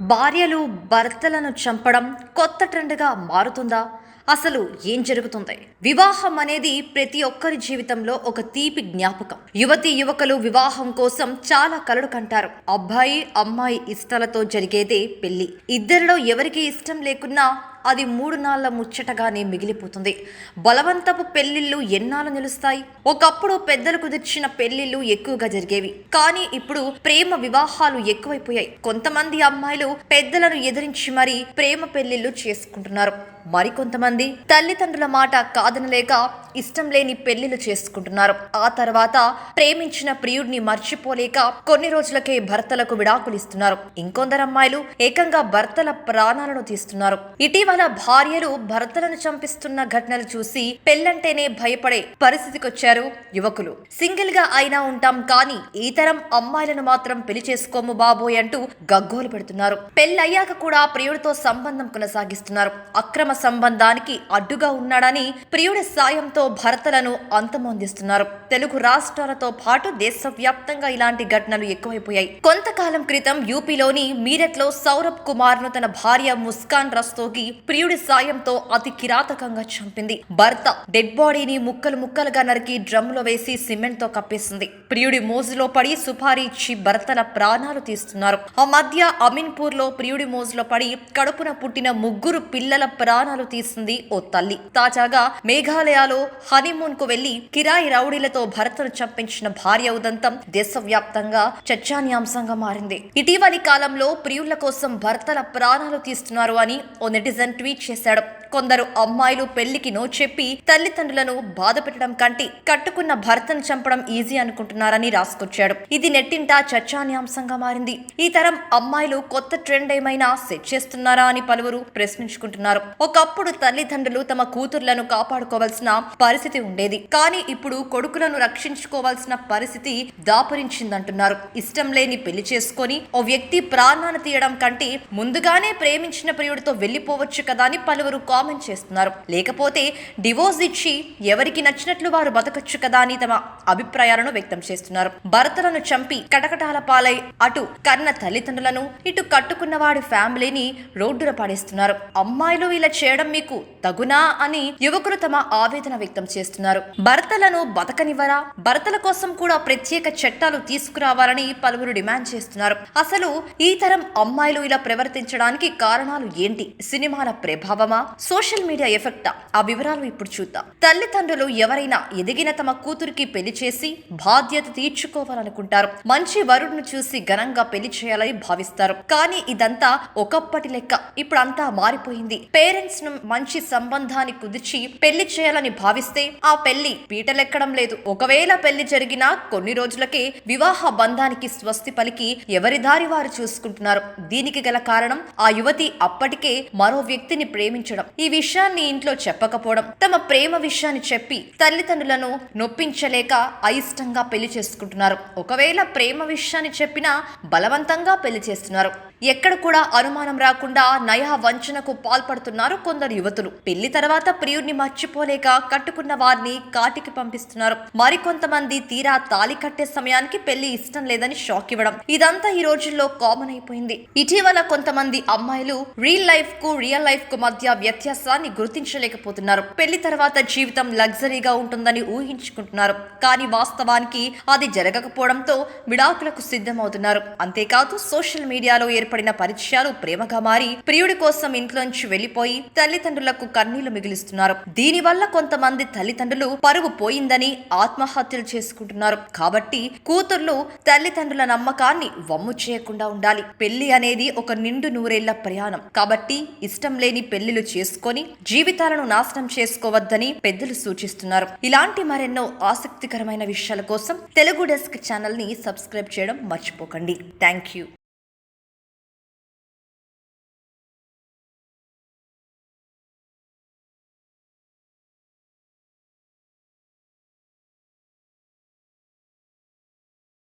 భార్యలు భర్తలను చంపడం కొత్త ట్రెండ్గా మారుతుందా? అసలు ఏం జరుగుతుంది? వివాహం అనేది ప్రతి ఒక్కరి జీవితంలో ఒక తీపి జ్ఞాపకం. యువతి యువకులు వివాహం కోసం చాలా కలలు కంటారు. అబ్బాయి అమ్మాయి ఇష్టాలతో జరిగేదే పెళ్ళి ఇద్దరిలో ఎవరికి ఇష్టం లేకున్నా అది మూడు నాళ్ళ ముచ్చటగానే మిగిలిపోతుంది. బలవంతపు పెళ్ళిళ్ళు ఎన్నాళ్ళు నిలుస్తాయి? ఒకప్పుడు పెద్దలు కుదిర్చిన పెళ్ళిళ్ళు ఎక్కువగా జరిగేవి. కానీ ఇప్పుడు ప్రేమ వివాహాలు ఎక్కువైపోయాయి. కొంతమంది అమ్మాయిలు పెద్దలను ఎదిరించి మరీ ప్రేమ పెళ్ళిళ్ళు చేసుకుంటున్నారు. మరికొంతమంది తల్లిదండ్రుల మాట కాదనలేక ఇష్టం లేని పెళ్ళిలు చేసుకుంటున్నారు. ఆ తర్వాత ప్రేమించిన ప్రియుడిని మర్చిపోలేక కొన్ని రోజులకే భర్తలకు విడాకులిస్తున్నారు ఇంకొందరు అమ్మాయిలు ఏకంగా భర్తల ప్రాణాలను తీస్తున్నారు. ఇటీవల భార్యలు భర్తలను చంపిస్తున్న ఘటనలు చూసి పెళ్ళంటేనే భయపడే పరిస్థితికొచ్చారు యువకులు. సింగిల్గా అయినా ఉంటాం కానీ ఈ తరం అమ్మాయిలను మాత్రం పెళ్ళి చేసుకోము బాబోయ్ అంటూ గగ్గోలు పెడుతున్నారు. పెళ్ళయ్యాక కూడా ప్రియుడితో సంబంధం కొనసాగిస్తున్నారు. అక్రమ సంబంధానికి అడ్డుగా ఉన్నాడని ప్రియుడి సాయంతో భర్తలను అంతమొందిస్తున్నారు. తెలుగు రాష్ట్రాలతో పాటు దేశవ్యాప్తంగా ఇలాంటి ఘటనలు ఎక్కువైపోయాయి. కొంతకాలం క్రితం యూపీలోని మీరట్లో సౌరభ్ కుమార్ను తన భార్య ముస్కాన్ రస్తోగి ప్రియుడి సాయంతో అతి కిరాతకంగా చంపింది. భర్త డెడ్ బాడీని ముక్కలు ముక్కలుగా నరికి డ్రమ్లో వేసి సిమెంట్తో కప్పేసింది. ప్రియుడి మోజులో పడి సుపారీ ఇచ్చి భర్తల ప్రాణాలు తీస్తున్నారు. ఆ మధ్య అమీన్పూర్లో ప్రియుడి మోజులో పడి కడుపున పుట్టిన ముగ్గురు పిల్లల ప్రాణ ప్రాణాలు తీసింది ఓ తల్లి. తాజాగా మేఘాలయలో హనీమూన్కు వెళ్ళి కిరాయి రౌడీలతో భర్తను చంపించిన భార్య ఉదంతం దేశవ్యాప్తంగా చర్చానీయాంశంగా మారింది. ఇటీవలి కాలంలో ప్రియుల కోసం భర్తల ప్రాణాలు తీస్తున్నారు అని ఓ నెటిజన్ ట్వీట్ చేశాడు. కొందరు అమ్మాయిలు పెళ్ళికి నో చెప్పి తల్లిదండ్రులను బాధ పెట్టడం కంటే కట్టుకున్న భర్తను చంపడం ఈజీ అనుకుంటున్నారని రాసుకొచ్చాడు. ఇది నెట్టింట చర్చానీయాంశంగా మారింది. ఈ తరం అమ్మాయిలు కొత్త ట్రెండ్ ఏమైనా సెట్ చేస్తున్నారా అని పలువురు ప్రశ్నించుకుంటున్నారు. ఒకప్పుడు తల్లిదండ్రులు తమ కూతుర్లను కాపాడుకోవాల్సిన పరిస్థితి ఉండేది. కానీ ఇప్పుడు కొడుకులను రక్షించుకోవాల్సిన పరిస్థితి దాపరించిందంటున్నారు. ఇష్టం లేని పెళ్ళి చేసుకొని ఓ వ్యక్తి ప్రాణాన్ని తీయడం కంటే ముందుగానే ప్రేమించిన ప్రియుడితో వెళ్ళిపోవచ్చు కదా అని పలువురు కామెంట్ చేస్తున్నారు. లేకపోతే డివోర్స్ ఇచ్చి ఎవరికి నచ్చినట్లు వారు బతకచ్చు కదా అని తమ అభిప్రాయాలను వ్యక్తం చేస్తున్నారు. భర్తలను చంపి కటకటాల పాలై అటు కన్న తల్లిదండ్రులను ఇటు కట్టుకున్న వాడి ఫ్యామిలీని రోడ్డున పడేస్తున్నారు. అమ్మాయిలు ఇలా చేయడం మీకు తగునా అని యువకులు తమ ఆవేదన వ్యక్తం చేస్తున్నారు. భర్తలను బతకనివ్వరా? భర్తల కోసం కూడా ప్రత్యేక చట్టాలు తీసుకురావాలని పలువురు డిమాండ్ చేస్తున్నారు. అసలు ఈ తరం అమ్మాయిలు ఇలా ప్రవర్తించడానికి కారణాలు ఏంటి? సినిమాల ప్రభావమా? Social media ఎఫెక్టా. ఆ వివరాలు ఇప్పుడు చూద్దాం. తల్లిదండ్రులు ఎవరైనా ఎదిగిన తమ కూతురికి పెళ్ళి చేసి బాధ్యత తీర్చుకోవాలనుకుంటారు. మంచి వరుడును చూసి ఘనంగా పెళ్ళి చేయాలని భావిస్తారు. కానీ ఇదంతా ఒకప్పటి లెక్క. ఇప్పుడు అంతా మారిపోయింది. పేరెంట్స్ను మంచి సంబంధాన్ని కుదిర్చి పెళ్ళి చేయాలని భావిస్తే ఆ పెళ్ళి పీటలెక్కడం లేదు. ఒకవేళ పెళ్ళి జరిగినా కొన్ని రోజులకే వివాహ బంధానికి స్వస్తి పలికి ఎవరి దారి వారు చూసుకుంటున్నారు. దీనికి గల కారణం ఆ యువతి అప్పటికే మరో వ్యక్తిని ప్రేమించడం. ఈ విషయాన్ని ఇంట్లో చెప్పకపోవడం తమ ప్రేమ విషయాన్ని చెప్పి తల్లిదండ్రులను నొప్పించలేక అయిష్టంగా పెళ్ళి చేసుకుంటున్నారు. ఒకవేళ ప్రేమ విషయాన్ని చెప్పినా బలవంతంగా పెళ్ళి చేస్తున్నారు. ఎక్కడ కూడా అనుమానం రాకుండా నయా వంచనకు పాల్పడుతున్నారు కొందరు యువతులు. పెళ్ళి తర్వాత ప్రియుడిని మర్చిపోలేక కట్టుకున్న వారిని కాటికి పంపిస్తున్నారు. మరికొంతమంది తీరా తాలి కట్టే సమయానికి పెళ్ళి ఇష్టం లేదని షాక్ ఇవ్వడం ఇదంతా ఈ రోజుల్లో కామన్ అయిపోయింది. ఇటీవల కొంతమంది అమ్మాయిలు రీల్ లైఫ్కు రియల్ లైఫ్కు మధ్య వ్యత్యాసాన్ని గుర్తించలేకపోతున్నారు. పెళ్ళి తర్వాత జీవితం లగ్జరీగా ఉంటుందని ఊహించుకుంటున్నారు. కానీ వాస్తవానికి అది జరగకపోవడంతో విడాకులకు సిద్ధమవుతున్నారు. అంతేకాదు సోషల్ మీడియాలో ఏర్పడిన పరిచయాలు ప్రేమగా మారి ప్రియుడి కోసం ఇంట్లోంచి వెళ్ళిపోయి తల్లిదండ్రులకు కన్నీళ్ళు మిగిలిస్తున్నారు. దీనివల్ల కొంతమంది తల్లిదండ్రులు పరువు పోయిందని ఆత్మహత్యలు చేసుకుంటున్నారు. కాబట్టి కూతుర్లు తల్లిదండ్రుల నమ్మకాన్ని వమ్ము చేయకుండా ఉండాలి. పెళ్ళి అనేది ఒక నిండు నూరేళ్ళ ప్రయాణం. కాబట్టి ఇష్టం లేని పెళ్ళిలు చేసుకొని జీవితాలను నాశనం చేసుకోవద్దని పెద్దలు సూచిస్తున్నారు. ఇలాంటి మరెన్నో ఆసక్తికరమైన విషయాల కోసం తెలుగు డెస్క్ ఛానల్ని సబ్స్క్రైబ్ చేయడం మర్చిపోకండి. Thank you.